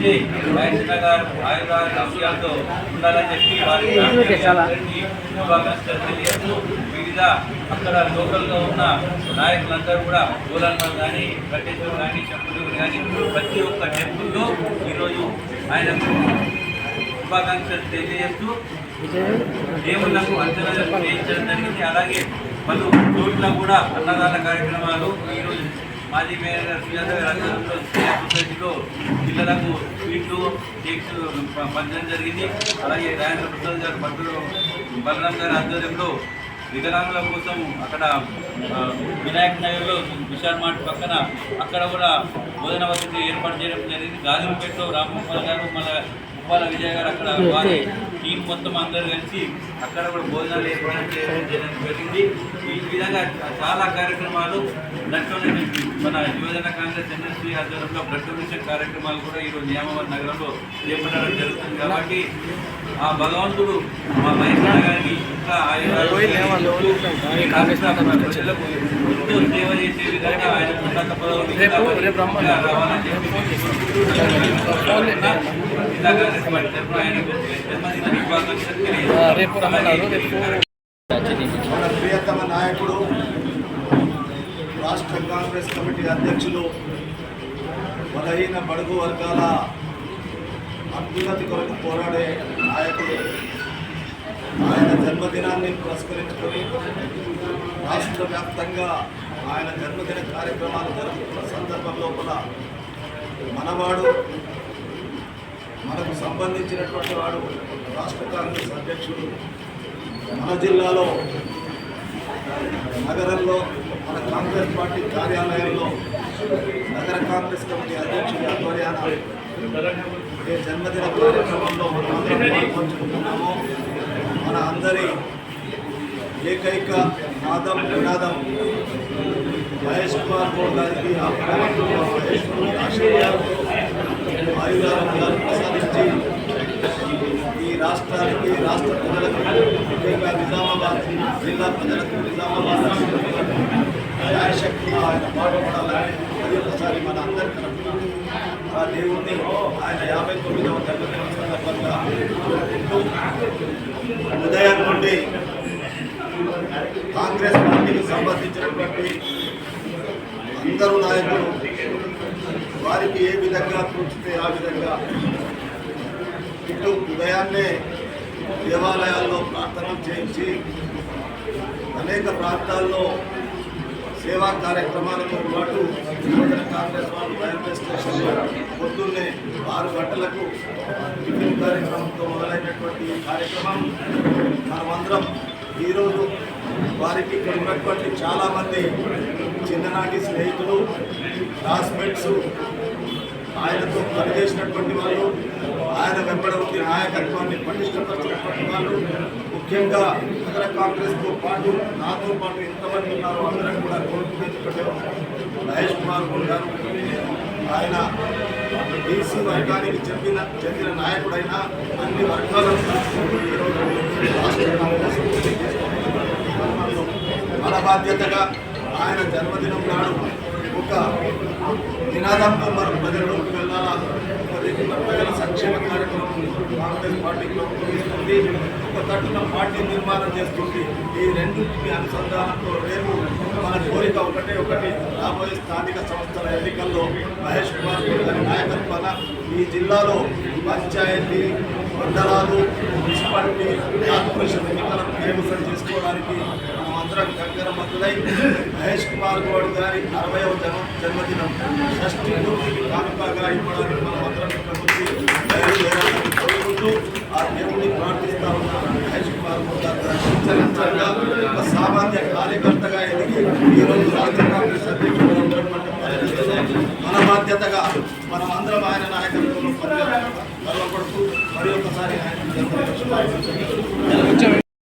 మహేంద్ర గారు ఆయుధాల విషయాలతో ఉండాలని చెప్పి వారి అందరికీ శుభాకాంక్షలు తెలియజేస్తూ వివిధ అక్కడ లోకల్గా ఉన్న నాయకులందరూ కూడా గోలన్మ కానీ కట్టేశ్వరం కానీ చెప్పులు కానీ ప్రతి ఒక్క టెంపుల్లో ఈరోజు ఆయనకు శుభాకాంక్షలు తెలియజేస్తూ దేవుళ్ళకు అంచనా వేయించడం జరిగింది. అలాగే పలు చోట్ల కూడా అన్నదాన కార్యక్రమాలు ఈరోజు మాజీ మేయర్ గారు సుజాత సొసైటీలో పిల్లలకు స్వీట్లు కేక్స్ పంచడం జరిగింది. అలాగే రాజేంద్ర ప్రసాద్ గారు భద్రుడు బలరాం గారి ఆధ్వర్యంలో వికలాంగుల కోసం అక్కడ వినాయక నగర్లో విశాల్ మార్ట్ పక్కన అక్కడ కూడా భోజన వసతి ఏర్పాటు చేయడం జరిగింది. గాజులపేటలో రామ్మోహన్ గారు మళ్ళీ ఉప్పాల విజయ్ గారు అక్కడ వారి టీం మొత్తం అందరూ కలిసి అక్కడ కూడా భోజనాలు ఏర్పాటు చేయడం చేయడం జరిగింది. ఈ విధంగా చాలా కార్యక్రమాలు డొనేషన్ మన యువజన కాంగ్రెస్ ఎన్ఎస్పీ ఆధ్వర్యంలో బ్లడ్ డొనేషన్ కార్యక్రమాలు కూడా ఈరోజు నియామాబాద్ నగరంలో చేపట్టడం జరుగుతుంది. కాబట్టి ఆ భగవంతుడు మా మహేంద్ర గారికి ఇంకా ప్రజలకు ఎంతో సేవ చేసే విధంగా ఆయన ఉన్నత పదవులు ఇంకా ఇంకా ప్రియతమ నాయకుడు రాష్ట్ర కాంగ్రెస్ కమిటీ అధ్యక్షులు బలహీన బడుగు వర్గాల అభ్యున్నతి కొరకు పోరాడే నాయకుడు ఆయన జన్మదినాన్ని పురస్కరించుకొని రాష్ట్ర వ్యాప్తంగా ఆయన జన్మదిన కార్యక్రమాలు జరుగుతున్న సందర్భం లోపల మనవాడు మనకు సంబంధించినటువంటి వాడు రాష్ట్ర కాంగ్రెస్ అధ్యక్షుడు. మన జిల్లాలో నగరంలో మన కాంగ్రెస్ పార్టీ కార్యాలయంలో నగర కాంగ్రెస్ కమిటీ అధ్యక్షుడి ఆధ్వర్యాన ఏ జన్మదిన కార్యక్రమంలో మనం పాల్పంచుకుంటున్నామో మన అందరి ఏకైక నాదం నినాదం మహేష్ కుమార్ గౌడ్ గారికి ఆ భగవంతుడు మహేష్ రాష్ట్ర ప్రజలకు ముఖ్యంగా నిజామాబాద్ జిల్లా ప్రజలకు నిజామాబాద్ న్యాయశక్తులు ఆయన పాటుపడాలని అది ఒకసారి మన అందరి తరఫున ఆ దేవుణ్ణి ఆయన యాభై తొమ్మిదవ జన్మదిన సందర్భంగా కోరుకుంటూ ఉదయం నుండి కాంగ్రెస్ పార్టీకి సంబంధించినటువంటి అందరూ నాయకులు వారికి ఏ విధంగా తోచితే ఆ విధంగా ఇటు ఉదయాన్నే దేవాలయాల్లో ప్రార్థనలు చేయించి అనేక ప్రాంతాల్లో సేవా కార్యక్రమాలతో పాటు యువజన కాంగ్రెస్ వాళ్ళు రైల్వే స్టేషన్లో పొద్దున్నే ఆరు గంటలకు టిఫిన్ కార్యక్రమంతో మొదలైనటువంటి ఈ కార్యక్రమం. మనమందరం ఈరోజు వారికి ఇక్కడ ఉన్నటువంటి చాలామంది చిన్ననాటి స్నేహితులు క్లాస్మేట్స్ ఆయనతో పనిచేసినటువంటి వాళ్ళు ఆయన వెంబడి ఉండి నాయకత్వాన్ని పటిష్టపరిచినటువంటి వాళ్ళు ముఖ్యంగా ఇతర కాంగ్రెస్తో పాటు నాతో పాటు ఎంతమంది ఉన్నారో అందరం కూడా కోరుకునేది మహేష్ కుమార్ గారు ఆయన బీసీ వర్గానికి చెందిన చెందిన నాయకుడైన అన్ని వర్గాలను మన బాధ్యతగా ఆయన జన్మదినం నాడు ఒక నినాదంతో మనం ప్రజల్లోకి వెళ్ళాలా మరి ప్రజల సంక్షేమ కార్యక్రమం కాంగ్రెస్ పార్టీకి రూపొందిస్తుంది ఒక తట్టున పార్టీ నిర్మాణం చేస్తుంది. ఈ రెండింటిని అనుసంధానంతో రేపు మన కోరిక ఒకటే ఒకటి రాబోయే స్థానిక సంస్థల ఎన్నికల్లో మహేష్ కుమార్ గారి నాయకత్వాన ఈ జిల్లాలో పంచాయతీ మండలాలు మున్సిపాలిటీ కార్పొరేషన్ ఎన్నికలను కైవసం చేసుకోవడానికి మనం అందరం కంకర మహేష్ కుమార్ గౌడ్ గారి అరవయవ జన్మ జన్మదినం. షష్ఠి పూర్తికి కానుకగా ఇవ్వడానికి మనం అందరం ఇక్కడ కోరుకుంటూ ఆ దేవుడిని ప్రార్థిస్తా ఉన్నాను మహేష్ కుమార్ గౌడ్ గారు చరిత్రగా ఒక సామాన్య కార్యకర్తగా ఎదిగి ఈరోజు రాష్ట్ర కాంగ్రెస్ అధ్యక్షుడు మన బాధ్యతగా మనం అందరం ఆయన నాయకత్వంలో పనిచేయాలని గర్వపడుతూ మరి ఒకసారి ఆయన